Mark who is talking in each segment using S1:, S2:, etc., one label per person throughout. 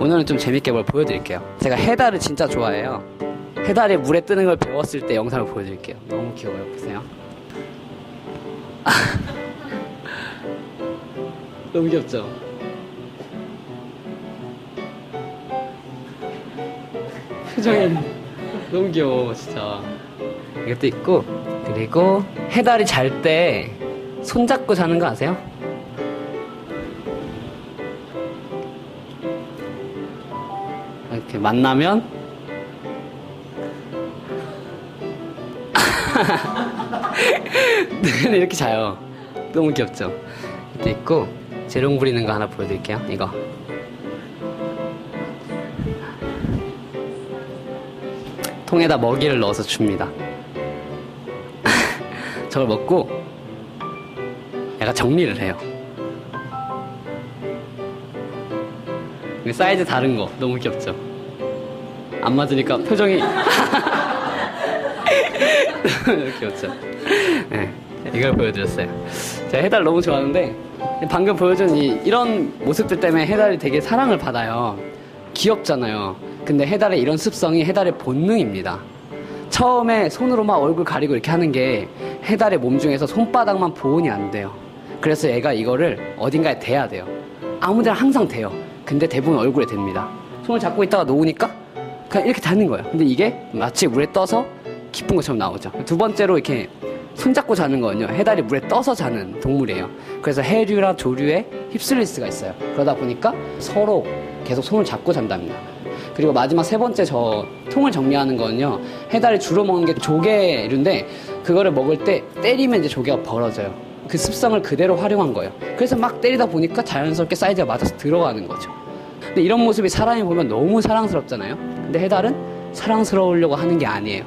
S1: 오늘은 좀 재밌게 뭘 보여드릴게요. 제가 해달을 진짜 좋아해요. 해달이 물에 뜨는 걸 배웠을 때 영상을 보여드릴게요. 너무 귀여워요. 보세요. 너무 귀엽죠? 표정이 너무 귀여워, 진짜. 이것도 있고, 그리고 해달이 잘 때 손잡고 자는 거 아세요? 이렇게 만나면 네, 이렇게 자요. 너무 귀엽죠? 이것도 있고 재롱 부리는 거 하나 보여드릴게요. 이거. 통에다 먹이를 넣어서 줍니다. 저걸 먹고 약간 정리를 해요. 사이즈 다른 거 너무 귀엽죠? 안 맞으니까 표정이 귀엽죠? 네, 이걸 보여드렸어요. 제가 해달 너무 좋아하는데 방금 보여준 이, 이런 모습들 때문에 해달이 되게 사랑을 받아요. 귀엽잖아요. 근데 해달의 이런 습성이 해달의 본능입니다. 처음에 손으로 막 얼굴 가리고 이렇게 하는 게 해달의 몸 중에서 손바닥만 보온이 안 돼요. 그래서 얘가 이거를 어딘가에 대야 돼요. 아무 데나 항상 돼요. 근데 대부분 얼굴에 됩니다. 손을 잡고 있다가 놓으니까 그냥 이렇게 닿는 거예요. 근데 이게 마치 물에 떠서 기쁜 것처럼 나오죠. 두 번째로 이렇게 손잡고 자는 거는요. 해달이 물에 떠서 자는 동물이에요. 그래서 해류나 조류에 휩쓸릴 수가 있어요. 그러다 보니까 서로 계속 손을 잡고 잔답니다. 그리고 마지막 세 번째 저 통을 정리하는 거는요. 해달이 주로 먹는 게 조개류인데 그거를 먹을 때 때리면 이제 조개가 벌어져요. 그 습성을 그대로 활용한 거예요. 그래서 막 때리다 보니까 자연스럽게 사이즈가 맞아서 들어가는 거죠. 근데 이런 모습이 사람이 보면 너무 사랑스럽잖아요. 근데 해달은 사랑스러우려고 하는 게 아니에요.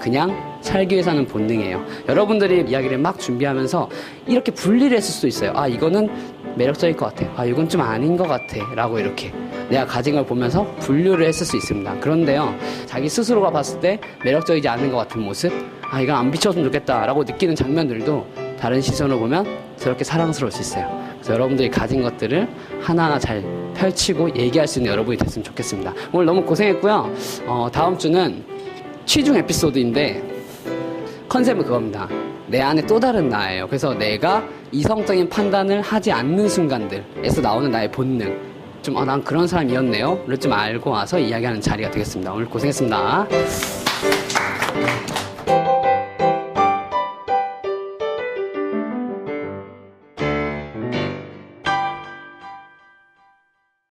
S1: 그냥 살기 위해서 하는 본능이에요. 여러분들이 이야기를 막 준비하면서 이렇게 분리를 했을 수도 있어요. 아, 이거는 매력적일 것 같아. 아, 이건 좀 아닌 것 같아. 라고 이렇게 내가 가진 걸 보면서 분류를 했을 수 있습니다. 그런데요, 자기 스스로가 봤을 때 매력적이지 않은 것 같은 모습, 아, 이건 안 비춰줬으면 좋겠다. 라고 느끼는 장면들도 다른 시선으로 보면 저렇게 사랑스러울 수 있어요. 그래서 여러분들이 가진 것들을 하나하나 잘 펼치고 얘기할 수 있는 여러분이 됐으면 좋겠습니다. 오늘 너무 고생했고요. 어, 다음 주는 취중 에피소드인데 컨셉은 그겁니다. 내 안에 또 다른 나예요. 그래서 내가 이성적인 판단을 하지 않는 순간들에서 나오는 나의 본능. 좀, 아, 난 그런 사람이었네요. 를 좀 알고 와서 이야기하는 자리가 되겠습니다. 오늘 고생했습니다.